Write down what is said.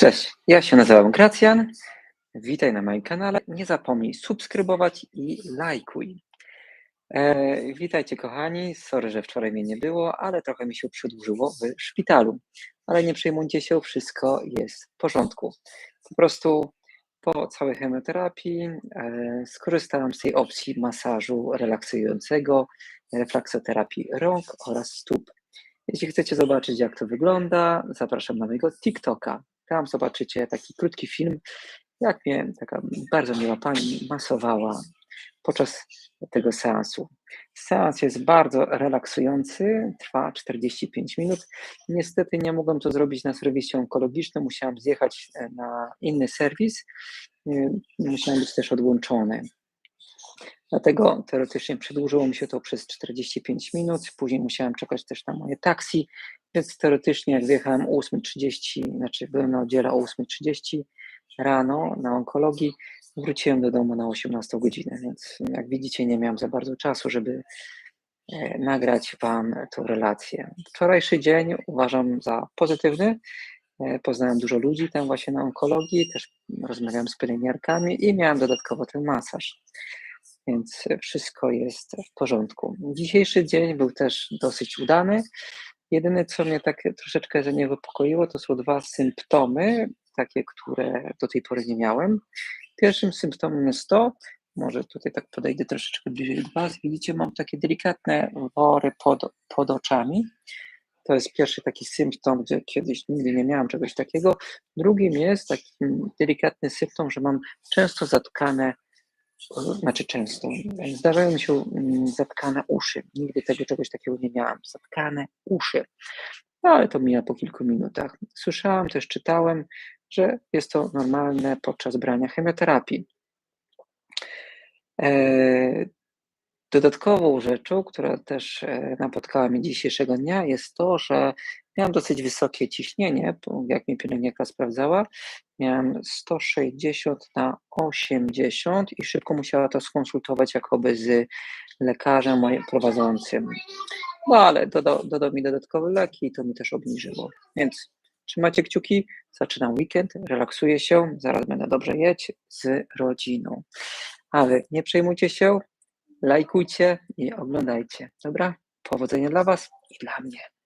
Cześć, ja się nazywam Gracjan. Witaj na moim kanale. Nie zapomnij subskrybować i lajkuj. E, witajcie kochani. Sorry, że wczoraj mnie nie było, ale trochę mi się przedłużyło w szpitalu. Ale nie przejmujcie się, wszystko jest w porządku. Po prostu po całej chemioterapii e, skorzystałam z tej opcji masażu relaksującego, refleksoterapii rąk oraz stóp. Jeśli chcecie zobaczyć, jak to wygląda, zapraszam na mojego TikToka. Tam zobaczycie taki krótki film, jak mnie taka bardzo miła pani masowała podczas tego seansu. Seans jest bardzo relaksujący, trwa 45 minut. Niestety nie mogłem to zrobić na serwisie onkologicznym, musiałam zjechać e, na inny serwis, musiałem być też odłączony. Dlatego teoretycznie przedłużyło mi się to przez 45 minut. Później musiałem czekać też na moje taksi, więc teoretycznie jak wjechałem o 8.30, znaczy byłem na oddziale o 8.30 rano na onkologii, wróciłem do domu na 18 godzinę, więc jak widzicie nie miałem za bardzo czasu, żeby e, nagrać Wam tą relację. Wczorajszy dzień uważam za pozytywny. E, poznałem dużo ludzi tam właśnie na onkologii, też rozmawiałem z pielęgniarkami i miałem dodatkowo ten masaż więc wszystko jest w porządku. Dzisiejszy dzień był też dosyć udany. Jedyne, co mnie tak troszeczkę zaniepokoiło, to są dwa symptomy, takie, które do tej pory nie miałem. Pierwszym symptomem jest to, może tutaj tak podejdę troszeczkę bliżej do Was, widzicie, mam takie delikatne wory pod, pod oczami. To jest pierwszy taki symptom, gdzie kiedyś nigdy nie miałam czegoś takiego. Drugim jest taki delikatny symptom, że mam często zatkane znaczy często, zdarzają mi się mm, zatkane uszy. Nigdy tego czegoś takiego nie miałam. Zatkane uszy. No, ale to mija po kilku minutach. Słyszałam, też czytałem, że jest to normalne podczas brania chemioterapii. E, dodatkową rzeczą, która też e, napotkała mnie dzisiejszego dnia, jest to, że miałam dosyć wysokie ciśnienie, jak mi pielęgniarka sprawdzała, miałem 160 na 80 i szybko musiała to skonsultować jakoby z lekarzem prowadzącym. No ale dodał, dodał mi dodatkowe leki i to mi też obniżyło. Więc trzymajcie kciuki, zaczynam weekend, relaksuję się, zaraz będę dobrze jeść z rodziną. Ale nie przejmujcie się, lajkujcie i oglądajcie. Dobra? Powodzenia dla Was i dla mnie.